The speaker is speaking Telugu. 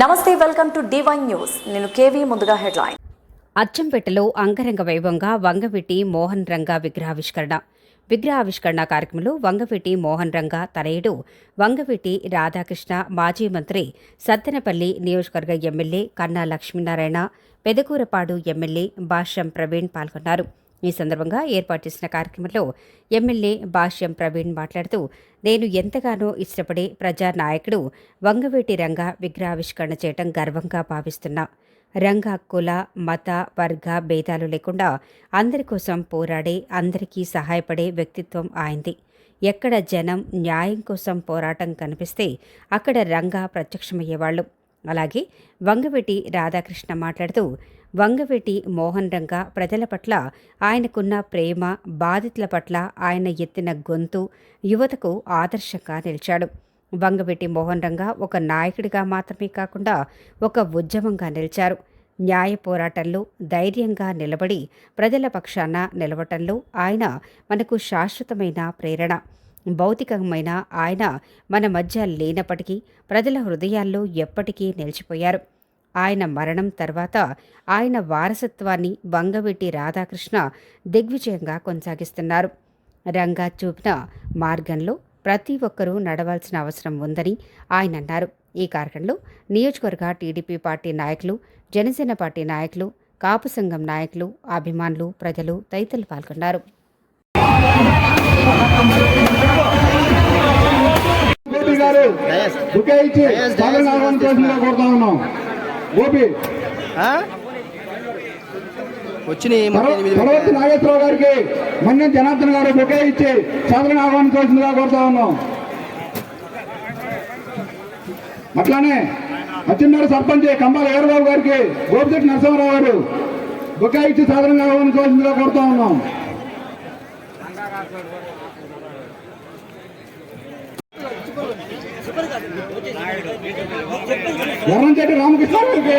నమస్తే వెల్కమ్ టు డివైన్ న్యూస్ నేను కేవీ ముందుగా హెడ్లైన్. అచ్చంపేటలో అంగరంగ వైభవంగా వంగవెట్టి మోహన్ రంగ విగ్రహావిష్కరణ. విగ్రహావిష్కరణ కార్యక్రమంలో వంగవిటి మోహన్ రంగ తనయుడు వంగవిటి రాధాకృష్ణ మాజీ మంత్రి సత్తెనపల్లి నియోజకవర్గ ఎమ్మెల్యే కన్నా లక్ష్మీనారాయణ పెదకూరపాడు ఎమ్మెల్యే భాష్యం ప్రవీణ్ పాల్గొన్నారు. ఈ సందర్భంగా ఏర్పాటు చేసిన కార్యక్రమంలో ఎమ్మెల్యే భాష్యం ప్రవీణ్ మాట్లాడుతూ నేను ఎంతగానో ఇష్టపడే ప్రజానాయకుడు వంగవేటి రంగ విగ్రహావిష్కరణ చేయటం గర్వంగా భావిస్తున్నా. రంగ కుల మత వర్గ భేదాలు లేకుండా అందరి కోసం పోరాడే అందరికీ సహాయపడే వ్యక్తిత్వం ఆయనది. ఎక్కడ జనం న్యాయం కోసం పోరాటం కనిపిస్తే అక్కడ రంగా ప్రత్యక్షమయ్యేవాళ్ళు. అలాగే వంగవెటి రాధాకృష్ణ మాట్లాడుతూ వంగవెటి మోహన్ రంగ ప్రజల పట్ల ఆయనకున్న ప్రేమ బాధితుల పట్ల ఆయన ఎత్తిన గొంతు యువతకు ఆదర్శంగా నిలిచాడు. వంగవెట్టి మోహన్ రంగ ఒక నాయకుడిగా మాత్రమే కాకుండా ఒక ఉద్యమంగా నిలిచారు. న్యాయ పోరాటంలో ధైర్యంగా నిలబడి ప్రజల పక్షాన నిలవటంలో ఆయన మనకు శాశ్వతమైన ప్రేరణ. భౌతికమైన ఆయన మన మధ్య లేనప్పటికీ ప్రజల హృదయాల్లో ఎప్పటికీ నిలిచిపోయారు. ఆయన మరణం తర్వాత ఆయన వారసత్వాన్ని వంగవెట్టి రాధాకృష్ణ దిగ్విజయంగా కొనసాగిస్తున్నారు. రంగా చూపిన మార్గంలో ప్రతి ఒక్కరూ నడవాల్సిన అవసరం ఉందని ఆయన అన్నారు. ఈ కార్యక్రమంలో నియోజకవర్గ టీడీపీ పార్టీ నాయకులు జనసేన పార్టీ నాయకులు కాపు సంఘం నాయకులు అభిమానులు ప్రజలు తదితరులు పాల్గొన్నారు. గారు గోపి? వచ్చినాయి పర్వతి నాగేశ్వరరావు గారికి మన్యం జనార్దన్ గారు బుకే ఇచ్చి స్వాగతం ఆహ్వానించవలసిందిగా కోరుతా ఉన్నాం. అట్లానే అచ్చెన్నాడు సర్పంచ్ కంబాల వీరబాబు గారికి గోపిశెట్టి నరసింహారావు గారు బుకే ఇచ్చి సాధారణంగా ఆహ్వానించవలసిందిగా కోరుతా ఉన్నాం. ఎర్రంచెట్టి రామకృష్ణ గారికి.